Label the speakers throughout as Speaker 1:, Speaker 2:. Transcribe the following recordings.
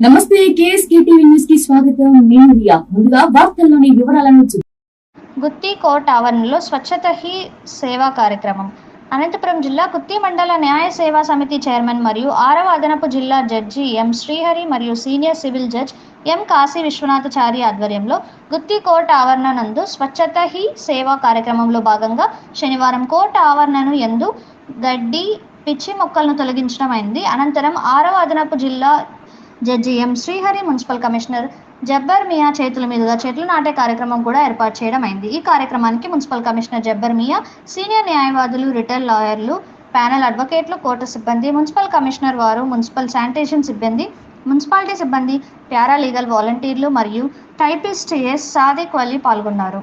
Speaker 1: నమస్తే KSK TV న్యూస్కి స్వాగతం. నేను రియా. ముందుగా వార్తల్లోని వివరాలను
Speaker 2: గుత్తి కోర్ట్ ఆవరణలో స్వచ్ఛత హీ సేవా కార్యక్రమం. అనంతపురం జిల్లా గుత్తి మండల న్యాయ సేవా సమితి చైర్మన్ మరియు ఆరవ అదనపు జిల్లా జడ్జి ఎం శ్రీహరి మరియు senior civil judge M Kashi Vishwanathachari ఆధ్వర్యంలో గుత్తి కోర్ట్ ఆవరణ నందు స్వచ్ఛత హీ సేవా కార్యక్రమంలో భాగంగా శనివారం కోట ఆవరణను ఎందు గడ్డి పిచ్చి మొక్కలను తొలగించడం అయింది. అనంతరం ఆరవ అదనపు జిల్లా judge M Srihari municipal commissioner Jabbar Miya చేతుల మీదుగా చెట్లు నాటే కార్యక్రమం కూడా ఏర్పాటు చేయడం అయింది. ఈ కార్యక్రమానికి municipal commissioner Jabbar Miya senior న్యాయవాదులు రిటైర్ లాయర్లు ప్యానెల్ అడ్వకేట్లు కోర్టు సిబ్బంది మున్సిపల్ కమిషనర్ వారు మున్సిపల్ శానిటేషన్ సిబ్బంది మున్సిపాలిటీ సిబ్బంది పారాలీగల్ వాలంటీర్లు మరియు టైపిస్ట్ ఎస్ సాదిక్ వలి పాల్గొన్నారు.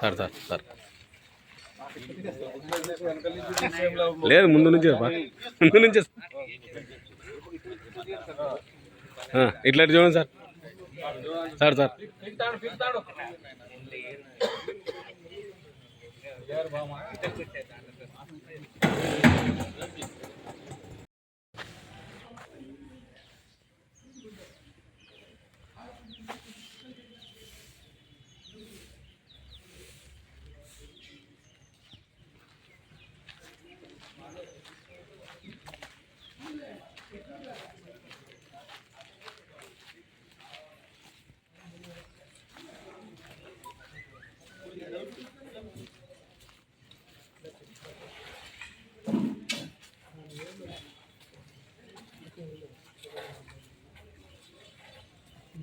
Speaker 3: Sir sir sir. లేదు ముందు నుంచే ముందు నుంచే ఇట్లా చూడండి సార్. Sir sir.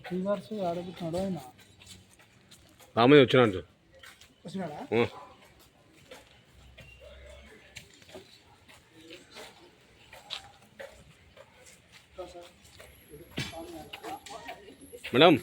Speaker 4: ఫీవర్స్ ఆడుకుంటున్నాడు ఆయన
Speaker 3: రామయ్య వచ్చినాడు
Speaker 4: వచ్చినాడా
Speaker 3: ఆ. మేడం